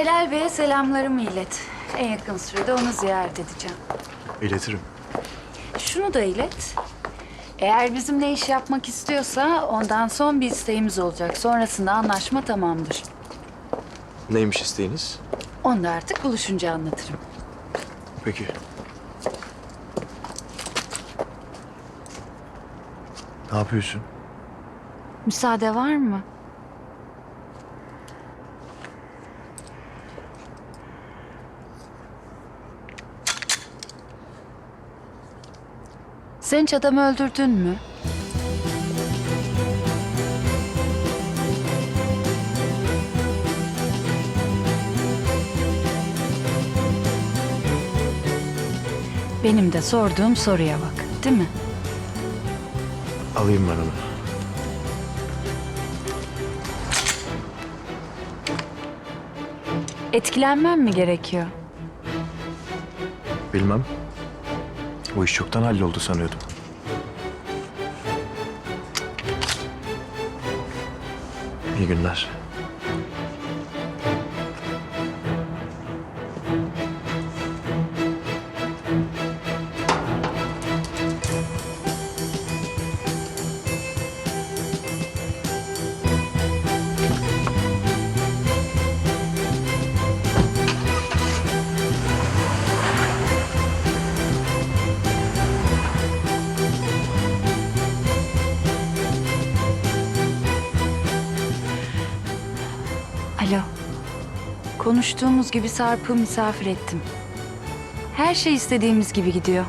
Celal Bey'e selamlarımı ilet. En yakın sürede onu ziyaret edeceğim. İletirim. Şunu da ilet. Eğer bizimle iş yapmak istiyorsa ondan son bir isteğimiz olacak. Sonrasında anlaşma tamamdır. Neymiş isteğiniz? Onu da artık buluşunca anlatırım. Peki. Ne yapıyorsun? Müsaade var mı? Sen hiç adamı öldürdün mü? Benim de sorduğum soruya bak, değil mi? Alayım ben onu. Etkilenmem mi gerekiyor? Bilmem. Bu iş çoktan halloldu sanıyordum. İyi günler. Alo. Konuştuğumuz gibi Sarp'ı misafir ettim. Her şey istediğimiz gibi gidiyor.